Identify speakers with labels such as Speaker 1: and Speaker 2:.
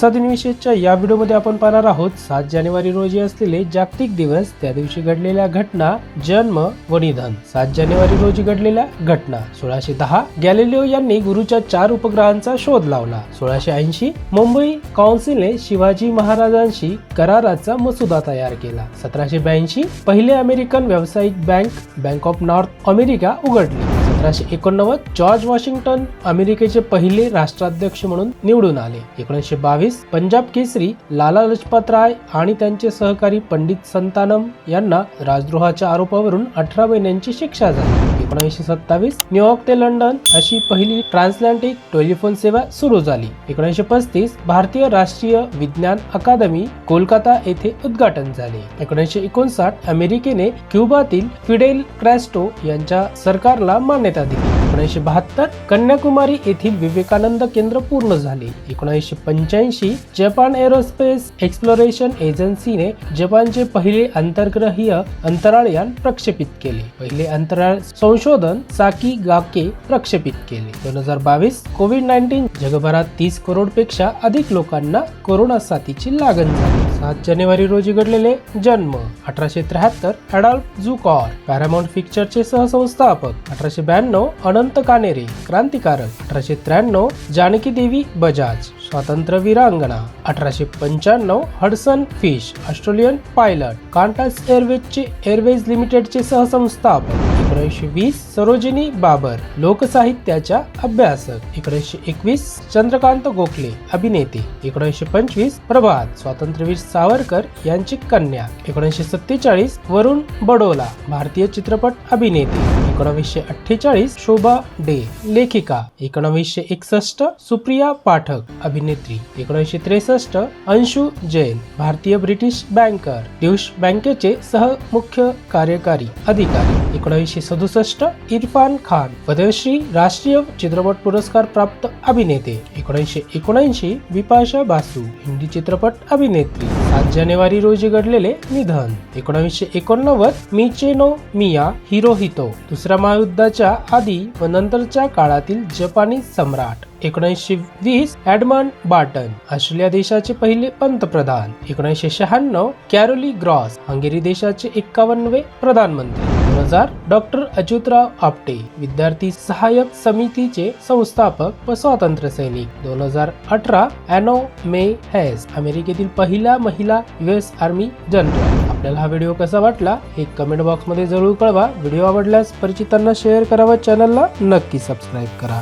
Speaker 1: आजचा दिनविशेषच्या या व्हिडिओमध्ये आपण पाहणार आहोत सात जानेवारी रोजी असलेले जागतिक दिवस त्या दिवशी घडलेल्या घटना जन्म व निधन. सात जानेवारी रोजी घडलेल्या घटना. सोळाशे दहा गॅलिलिओ यांनी गुरुच्या चार उपग्रहांचा शोध लावला. सोळाशे ऐंशी मुंबई काउन्सिलने शिवाजी महाराजांशी कराराचा मसुदा तयार केला. सतराशे ब्याऐंशी पहिले अमेरिकन व्यावसायिक bank bank of North America उघडली. सतराशे एकोणनव्वद जॉर्ज वॉशिंग्टन अमेरिकेचे पहिले राष्ट्राध्यक्ष म्हणून निवडून आले. एकोणीसशे बावीस पंजाब केसरी लाला लजपत राय आणि त्यांचे सहकारी पंडित संतानम यांना राजद्रोहाच्या आरोपावरून अठरा महिन्यांची शिक्षा झाली. एकोणीसशे सत्तावीस न्यूयॉर्क ते लंडन अशी पहिली ट्रान्सलँटिक टेलिफोन सेवा सुरू झाली. एकोणीसशे पस्तीस भारतीय राष्ट्रीय विज्ञान अकादमी कोलकाता येथे उद्घाटन झाले. एकोणीसशे एकोणसाठ अमेरिकेने क्युबातील फिडेल क्रॅस्टो यांच्या सरकारला मान्यता दिली. एकोणीसशे बहात्तर कन्याकुमारी येथील विवेकानंद केंद्र पूर्ण झाले. एकोणीसशे पंच्याऐंशी जपान एरोस्पेस एक्सप्लोरेशन एजन्सीने जपानचे पहिले आंतरग्रहीय अंतराळयान प्रक्षेपित केले. पहिले अंतराळ संशोधन साकी गाके प्रक्षेपित केले. दोन हजार बावीस कोविड नाईन्टीन जगभरात तीस करोडपेक्षा अधिक लोकांना कोरोना साथीची लागण झाली. सात जानेवारी रोजी घडलेले जन्म. अठराशे त्र्याहत्तर अडॉल्फ जुकॉर पॅरामाउंट पिक्चरचे सहसंस्थापक. अठराशे ब्याण्णव अनंत कानेरे क्रांतिकारक अठराशे त्र्याण्णव जानकी देवी बजाज स्वातंत्र्य वीरांगणा अठराशे पंच्याण्णव Hudson Fysh Australian pilot Qantas एअरवेजचे Airways लिमिटेडचे सहसंस्थापक. एकोणीसशे वीस सरोजिनी बाबर लोकसाहित्याच्या अभ्यासक. एकोणीसशे एकवीस चंद्रकांत गोखले अभिनेते. एकोणीसशे पंचवीस प्रभात स्वातंत्र्यवीर सावरकर यांची कन्या. एकोणीसशे सत्तेचाळीस वरुण बडोला भारतीय चित्रपट अभिनेते. एकोणावीसशे अठ्ठेचाळीस शोभा डे लेखिका. एकोणावीसशे एकसष्ट सुप्रिया पाठक अभिनेत्री. एकोणीसशे त्रेसष्ट अंशु जैन भारतीय ब्रिटिश बँकर ड्युश बँकेचे सह मुख्य कार्यकारी अधिकारी. एकोणीसशे सदुसष्ट इरफान खान पद्मश्री राष्ट्रीय चित्रपट पुरस्कार प्राप्त अभिनेते. एकोणीसशे एकोणऐंशी विपाशा बासू हिंदी चित्रपट अभिनेत्री. सात जानेवारी रोजी घडलेले निधन. एकोणीसशे एकोणनव्वद मिचेनो मिया हिरोहितो दुसऱ्या महायुद्धाच्या आधी व नंतरच्या काळातील जपानी सम्राट. एकोणीसशे वीस ॲडमंड बार्टन ऑस्ट्रेलिया देशाचे पहिले पंतप्रधान. एकोणीसशे शहाण्णव कॅरोली ग्रॉस हंगेरी देशाचे एक्कावन्नवे प्रधानमंत्री. दोन हजार डॉक्टर अच्युतराव आपटे विद्यार्थी सहाय्यक समितीचे संस्थापक व स्वातंत्र्य सैनिक. दोन हजार अठरा अॅनो मे हॅस अमेरिकेतील पहिला महिला युएस आर्मी जनरल. आपल्याला हा व्हिडिओ कसा वाटला हे कमेंट बॉक्समध्ये जरूर कळवा. व्हिडिओ आवडल्यास परिचितांना शेअर करा व चॅनलला नक्की सबस्क्राईब करा.